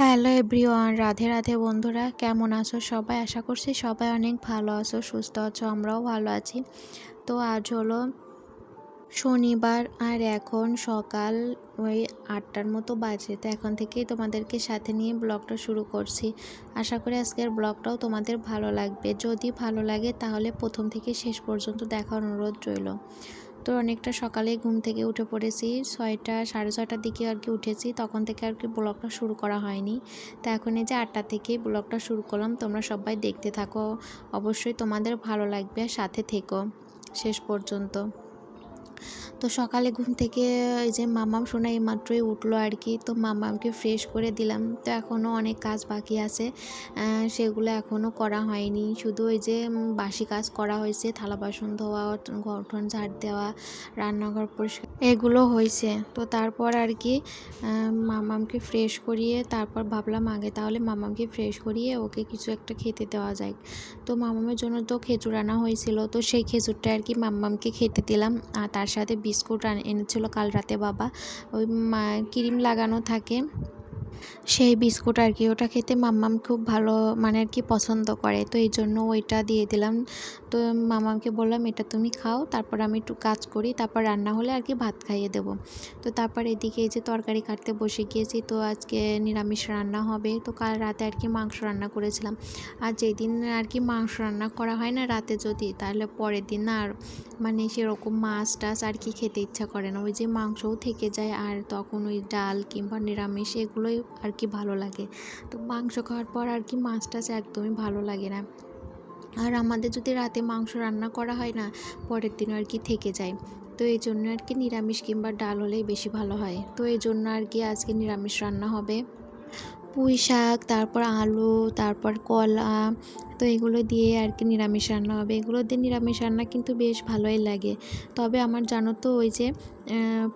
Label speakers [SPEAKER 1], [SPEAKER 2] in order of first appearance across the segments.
[SPEAKER 1] Hello everyone, Radhe Radhe বন্ধুরা, কেমন আছো সবাই? আশা করছি সবাই অনেক ভালো আছো, সুস্থ আছো, আমরাও ভালো আছি। তো আজ হলো শনিবার আর এখন সকাল ওই আটটার মতো বাজে, তো এখন থেকেই তোমাদেরকে সাথে নিয়ে ব্লগটা শুরু করছি। আশা করি আজকের ব্লগটাও তোমাদের ভালো লাগবে। যদি ভালো লাগে তাহলে প্রথম থেকে শেষ পর্যন্ত দেখার অনুরোধ রইল। তো অনেকটা সকালে ঘুম থেকে উঠে পড়েছি। ছয়টা, সাড়ে ছয়টার দিকে আর কি উঠেছি। তখন থেকে আর কি ব্লগটা শুরু করা হয়নি। তা এখন এই যে আটটা থেকে ব্লগটা শুরু করলাম। তোমরা সবাই দেখতে থাকো। অবশ্যই তোমাদের ভালো লাগবে। সাথে থেকো। শেষ পর্যন্ত। তো সকালে ঘুম থেকে এই যে মামাম শোনা এই মাত্রই উঠল আর কি। তো মামামকে ফ্রেশ করে দিলাম। তো এখনও অনেক কাজ বাকি আছে। সেগুলো এখনও করা হয়নি। শুধু ওই যে বাসি কাজ করা হয়েছে। থালা বাসন ধোয়া, ঘর ঝাড় দেওয়া, রান্নাঘর পরিষ্কার এগুলো হয়েছে। তো তারপর আর কি মামামকে ফ্রেশ করিয়ে তারপর ভাবলাম আগে তাহলে মামামকে ফ্রেশ করিয়ে ওকে কিছু একটা খেতে দেওয়া যায় তো মামামের জন্য তো খেজুর আনা হয়েছিল। তো সেই খেজুরটা আর কি মামামকে খেতে দিলাম। আর তার সাথে বিস্কুট এনেছিল কাল রাতে বাবা। ওই ক্রিম লাগানো থাকে। সেই বিস্কুট আর কি, ওটা খেতে মাম্মাম খুব ভালো মানে আর কি পছন্দ করে, তো এই জন্য ওইটা দিয়ে দিলাম। তো মামামকে বললাম, এটা তুমি খাও, তারপর আমি একটু কাজ করি, তারপর রান্না হলে আর কি ভাত খাইয়ে দেবো। তো তারপর এদিকে এই যে তরকারি কাটতে বসে গিয়েছি, তো আজকে নিরামিষ রান্না হবে, তো কাল রাতে আর কি মাংস রান্না করেছিলাম। আর যেদিন আর কি মাংস রান্না করা হয় না রাতে যদি, তাহলে পরের দিন আর মানে সেরকম মাছ টাছ আর কি খেতে ইচ্ছা করে না। ওই যে মাংসও থেকে যায়, আর তখন ওই ডাল কিংবা নিরামিষ এগুলোই আর কি ভালো লাগে। তো মাংস খাওয়ার পর আর কি মাছ টাছ একদমই ভালো লাগে না। আর আমাদের যদি রাতে মাংস রান্না করা হয় না, পরের দিন আর কি থেকে যায়। তো এই জন্য আর কি নিরামিষ কিংবা ডাল হলেই বেশি ভালো হয়। তো এই জন্য আর কি আজকে নিরামিষ রান্না হবে। পুঁই শাক, তারপর আলু, তারপর কলা, তো এগুলো দিয়ে আর কি নিরামিষ রান্না হবে। এগুলো দিয়ে নিরামিষ রান্না কিন্তু বেশ ভালোই লাগে। তবে আমার জানো তো ওই যে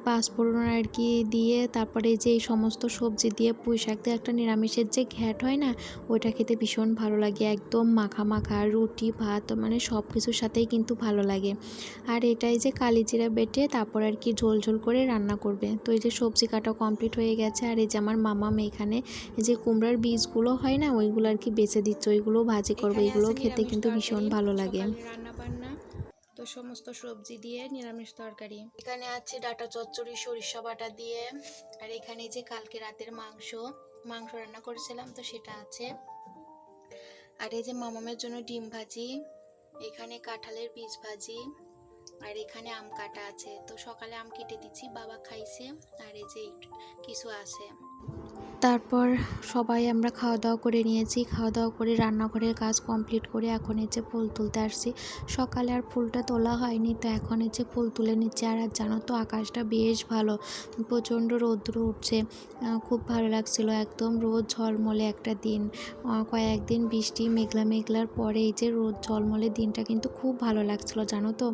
[SPEAKER 1] পাঁচফোড়ন আর কি দিয়ে তারপরে যে এই সমস্ত সবজি দিয়ে পুঁই শাক দিয়ে একটা নিরামিষের যে ঘ্যাট হয় না ওইটা খেতে ভীষণ ভালো লাগে। একদম মাখা মাখা রুটি ভাত মানে সব কিছুর সাথেই কিন্তু ভালো লাগে। আর এটাই যে কালি জিরা বেটে তারপর আর কি ঝোল ঝোল করে রান্না করবে। তো এই যে সবজি কাটা কমপ্লিট হয়ে গেছে আর এই যে আমার মামাম এখানে যে কুমড়ার বীজগুলো হয় না ওইগুলো আর কি বেছে দিচ্ছে ওইগুলো ভাজি করবে এগুলো খেতে কিন্তু ভীষণ ভালো লাগে। রান্না বান্না তো সমস্ত সবজি দিয়ে নিরামিষ তরকারি। এখানে আছে ডাটা চচ্চড়ি, সরিষা বাটা দিয়ে, আর এখানে যে কালকে রাতের মাংস মাংস রান্না করেছিলাম তো সেটা আছে। আর এই যে মামামের জন্য ডিম ভাজি, এখানে কাঁঠালের বীজ ভাজি, আর এখানে আম কাটা আছে। তো সকালে আম কেটে দিচ্ছি, বাবা খাইছে, আর এই যে কিছু আছে। তারপর সবাই আমরা খাওয়া দাওয়া করে নিয়েছি। খাওয়া দাওয়া করে রান্নাঘরের কাজ কমপ্লিট করে এখন যে ফুল তুলতে আসছি। সকালে আর ফুলটা তোলা হয়নি, তো এখন যে ফুল তুলে নিচ্ছে। আর আর জানো তো আকাশটা বেশ ভালো, প্রচণ্ড রৌদ্র উঠছে। খুব ভালো লাগছিল একদম রোদ ঝলমলে একটা দিন। কয়েকদিন বৃষ্টি, মেঘলা, মেঘলার পরে এই যে রোদ ঝলমলে দিনটা কিন্তু খুব ভালো লাগছিল, জানো তো?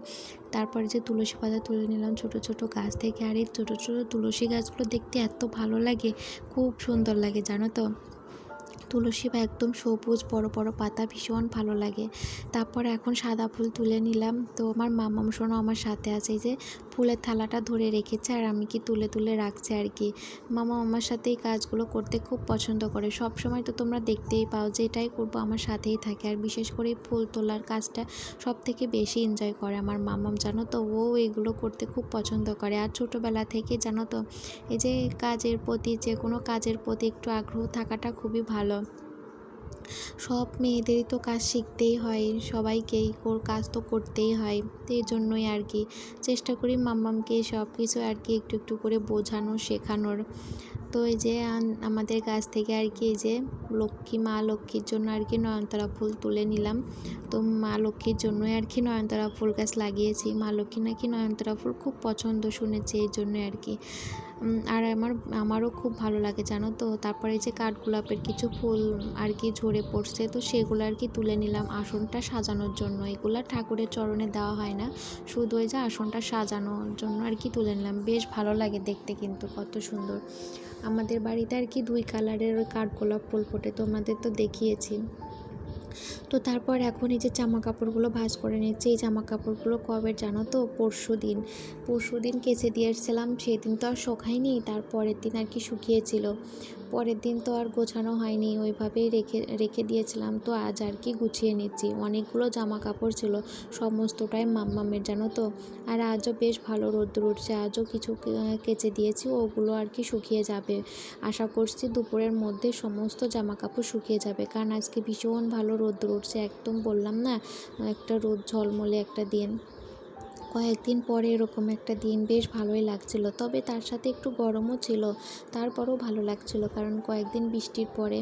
[SPEAKER 1] তারপরে যে তুলসী পাতা তুলে নিলাম ছোট ছোট গাছ থেকে। আর এই ছোটো ছোটো তুলসী গাছগুলো দেখতে এত ভালো লাগে, খুব সুন্দর লাগে, জানো তো? তুলসী বা একদম সবুজ, বড় বড় পাতা, ভীষণ ভালো লাগে। তারপর এখন সাদা ফুল তুলে নিলাম। তো আমার মামাম শোনো, আমার সাথে আছে যে ফুলের থালাটা ধরে রেখেছে আর আমি কি তুলে তুলে রাখছি আর কি। মামা আমার সাথে এই কাজগুলো করতে খুব পছন্দ করে। সব সময় তো তোমরা দেখতেই পাও যে এটাই করব, আমার সাথেই থাকে। আর বিশেষ করে ফুল তোলার কাজটা সব থেকে বেশি এনজয় করে আমার মামাম, জানো তো? ও এগুলো করতে খুব পছন্দ করে। আর ছোটোবেলা থেকে, জানো তো, এই যে কাজের প্রতি যে কোনো কাজের প্রতি একটু আগ্রহ থাকাটা খুবই ভালো। সব মেয়েদেরই তো কাজ শিখতেই হয়, সবাইকেই কাজ তো করতেই হয়। তো এই জন্যই আর কি, চেষ্টা করি মাম্মামকে সব কিছু আর কি একটু একটু করে বোঝানো, শেখানোর। তো এই যে আমাদের গাছ থেকে আর কি এই যে লক্ষ্মী, মা লক্ষ্মীর জন্য আর কি নয়নতারা ফুল তুলে নিলাম। তো মা লক্ষ্মীর জন্যই আর কি নয়নতারা ফুল গাছ লাগিয়েছি। মা লক্ষ্মী নাকি নয়নতারা ফুল খুব পছন্দ শুনেছে এই জন্যই আর কি। আর আমার, আমারও খুব ভালো লাগে, জানো তো? তারপরে যে কাঠগোলাপের কিছু ফুল আর কি ঝরে পড়ছে, তো সেগুলো আর কি তুলে নিলাম আসনটা সাজানোর জন্য। এগুলো ঠাকুরের চরণে দেওয়া হয় না, শুধু ওই যে আসনটা সাজানোর জন্য আর কি তুলে নিলাম। বেশ ভালো লাগে দেখতে কিন্তু, কত সুন্দর। আমাদের বাড়িতে আর কি দুই কালারের ওই কাঠগোলাপ ফুল ফোটে তোমাদের তো দেখিয়েছি। তো তারপর এখন এই যে জামা কাপড়গুলো ভাজ করে নিচ্ছে। এই জামা কাপড়গুলো কবে জানো তো? পরশু দিন। পরশু দিন কেচে দিয়েছিলাম সেদিন তো আর শোকায়নি। তারপরের দিন আর কি শুকিয়েছিল। পরের দিন তো আর গোছানো হয়নি, ওইভাবেই রেখে রেখে দিয়েছিলাম। তো আজ আর কি গুছিয়ে নিচ্ছি। অনেকগুলো জামা কাপড় ছিল, সমস্তটাই মাম্মামের, জানো তো? আর আজও বেশ ভালো রোদ্দুর উঠছে। আজও কিছু কেচে দিয়েছি, ওগুলো আর কি শুকিয়ে যাবে। আশা করছি দুপুরের মধ্যে সমস্ত জামা কাপড় শুকিয়ে যাবে। কারণ আজকে ভীষণ ভালো রোদ্দুর উঠছে, একদম বললাম না? একটা রোদ ঝলমলে একটা দিন। কয়েকদিন পরে এরকম একটা দিন বেশ ভালোই লাগছিল। তবে তার সাথে একটু গরমও ছিল, তারপরও ভালো লাগছিল কারণ কয়েকদিন বৃষ্টির পরে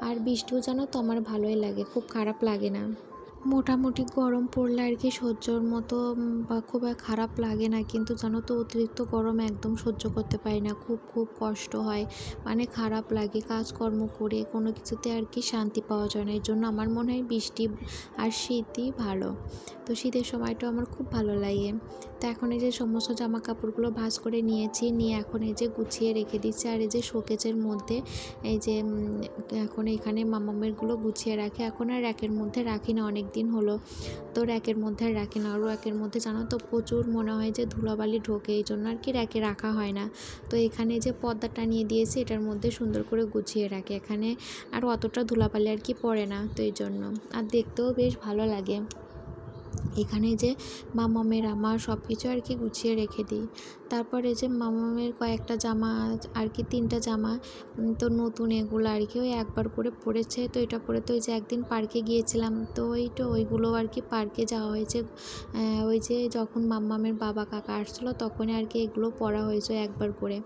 [SPEAKER 1] আর বৃষ্টিও যেন তো আমার ভালোই লাগে, খুব খারাপ লাগে না। মোটামুটি গরম পড়লে আর কি সহ্যর মতো বা খুব খারাপ লাগে না। কিন্তু জানো তো, অতিরিক্ত গরম একদম সহ্য করতে পারি না। খুব খুব কষ্ট হয়। মানে খারাপ লাগে। কাজকর্ম করে কোনো কিছুতে আর কি শান্তি পাওয়া যায় না। এর জন্য আমার মনে হয় বৃষ্টি আর শীতই ভালো। তো শীতের সময়টা আমার খুব ভালো লাগে। তো এখন এই যে সমস্ত জামা কাপড়গুলো ভাঁজ করে নিয়েছি, নিয়ে এখন এই যে গুছিয়ে রেখে দিচ্ছি। আর এই যে শোকেজের মধ্যে এই যে এখন এখানে মামামেরগুলো গুছিয়ে রাখে। এখন আর র্যাকের মধ্যে রাখি না অনেক দিন হলো। তো র্যাকের মধ্যে আর রাখি না। আর র্যাকের মধ্যে জানো তো প্রচুর মনে হয় যে ধুলাবালি ঢোকে, এই জন্য আর কি র্যাকে রাখা হয় না। তো এখানে যে পর্দা টানিয়ে দিয়েছি, এটার মধ্যে সুন্দর করে গুছিয়ে রাখে। এখানে আর অতটা ধুলাবালি আর কি পড়ে না, তো এই জন্য। আর দেখতেও বেশ ভালো লাগে। এখানে যে মামামের আমার সব কিছু আর কি গুছিয়ে রেখে দিই। তারপরে যে মামামের কয়েকটা জামা আর কি তিনটা জামা তো নতুন এগুলো আর কি ওই একবার করে পরেছে। তো এটা পরে তো ওই যে একদিন পার্কে গিয়েছিলাম, তো ওই তো ওইগুলো আর কি পার্কে যাওয়া হয়েছে। ওই যে যখন মাম্মামের বাবা কাকা আসছিল তখনই আর কি এগুলো পরা হয়েছে একবার করে।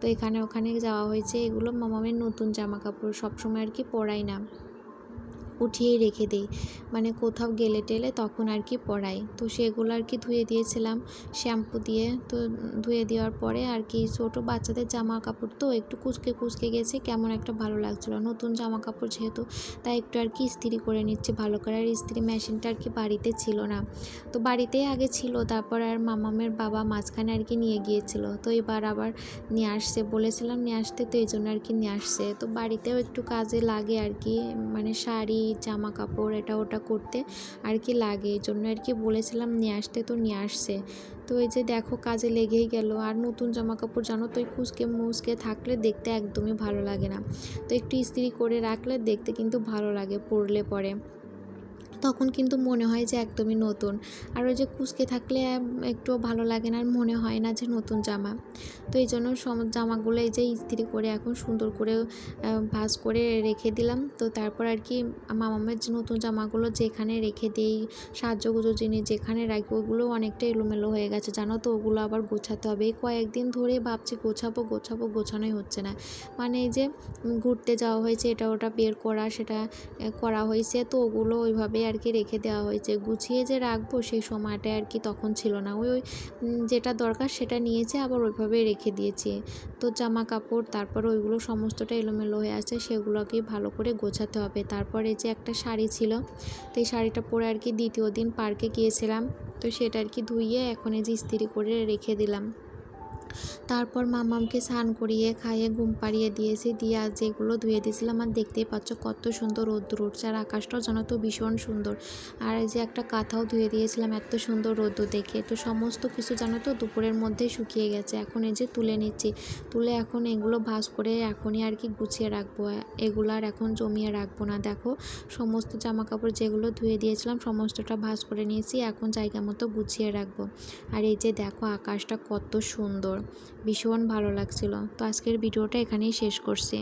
[SPEAKER 1] তো এখানে ওখানে যাওয়া হয়েছে, এগুলো মামামের নতুন জামা কাপড় সবসময় আর কি পরাই না। উঠিয়েই রেখে দিই। মানে কোথাও গেলে টেলে তখন আর কি পরাই তো সেগুলো আর কি ধুয়ে দিয়েছিলাম শ্যাম্পু দিয়ে। তো ধুয়ে দেওয়ার পরে আর কি ছোটো বাচ্চাদের জামা কাপড় তো একটু কুচকে কুচকে গেছে। কেমন একটা ভালো লাগছিল। নতুন জামা কাপড় যেহেতু, তাই একটু আর কি ইস্ত্রি করে নিচ্ছে ভালো করে। আর ইস্ত্রি মেশিনটা আর কি বাড়িতে ছিল না। তো বাড়িতেই আগে ছিল, তারপর আর মামামের বাবা মাঝখানে আর কি নিয়ে গিয়েছিল। তো এবার আবার নিয়ে আসছে। বলেছিলাম নিয়ে আসতে, তো এই জন্য আর কি নিয়ে আসছে। তো বাড়িতেও একটু কাজে লাগে আর কি। মানে শাড়ি জামা কাপড় এটা ওটা করতে আর কি লাগে। এই জন্য আর কি বলেছিলাম, নিয়ে আসতে তো নিয়ে আসছে। তো এই যে দেখো কাজে লেগেই গেল। আর নতুন জামা কাপড় জানো তো কুচকে মুচকে থাকলে দেখতে একদমই ভালো লাগে না। তো একটু ইস্ত্রি করে রাখলে দেখতে কিন্তু ভালো লাগে, পরলে পরে। তখন কিন্তু মনে হয় যে একদমই নতুন। আর ওই যে কুচকে থাকলে আম, একটুও ভালো লাগে না আর মনে হয় না যে নতুন জামা। তো এই জন্য জামাগুলো এই যে ইস্ত্রি করে এখন সুন্দর করে ভাজ করে রেখে দিলাম। তো তারপর আর কি মামামের যে নতুন জামাগুলো যেখানে রেখে দিই সাজগুজো জিনিস যেখানে রাখব ওগুলো অনেকটা এলোমেলো হয়ে গেছে জানো তো? ওগুলো আবার গোছাতে হবে। এই কয়েকদিন ধরে ভাবছি গোছাবো গোছাবো গোছানোই হচ্ছে না। মানে এই যে ঘুরতে যাওয়া হয়েছে এটা ওটা বের করা সেটা করা হয়েছে তো ওগুলো ওইভাবে আর কি রেখে দেওয়া হয়েছে। গুছিয়ে যে রাখব সেই সময়টা আর কি তখন ছিল না। ওই ওই যেটা দরকার সেটা নিয়েছে, আবার ওইভাবে রেখে দিয়েছি। তো জামা কাপড়, তারপর ওইগুলো সমস্তটা এলোমেলো হয়ে আছে সেগুলোকে ভালো করে গোছাতে হবে। তারপরে যে একটা শাড়ি ছিল, তো এই শাড়িটা পরে আর কি দ্বিতীয় দিন পার্কে গিয়েছিলাম। তো সেটা আর কি ধুইয়ে এখন এই যে ইস্ত্রি করে রেখে দিলাম। তারপর মামামকে স্নান করিয়ে খাইয়ে ঘুম পাড়িয়ে দিয়েছি, দিয়ে আজ যেগুলো ধুয়ে দিয়েছিলাম, আর দেখতেই পাচ্ছ কত সুন্দর রোদ্দুর উঠছে, আর আকাশটাও জানো তো ভীষণ সুন্দর। আর এই যে একটা কাঁথাও ধুয়ে দিয়েছিলাম, এত সুন্দর রোদ্দুর দেখে। তো সমস্ত কিছু জানো তো, দুপুরের মধ্যেই শুকিয়ে গেছে। এখন এই যে তুলে নিচ্ছি, তুলে এখন এগুলো ভাঁজ করে এখনই আর কি গুছিয়ে রাখব। এগুলো আর এখন জমিয়ে রাখব না। দেখো, সমস্ত জামা কাপড় যেগুলো ধুয়ে দিয়েছিলাম, সমস্তটা ভাঁজ করে নিয়েছি, এখন জায়গা মতো গুছিয়ে রাখব। আর এই যে দেখো, আকাশটা কত সুন্দর। ভীষণ ভালো লাগছিল। তো আজকের ভিডিওটা এখানেই শেষ করছি।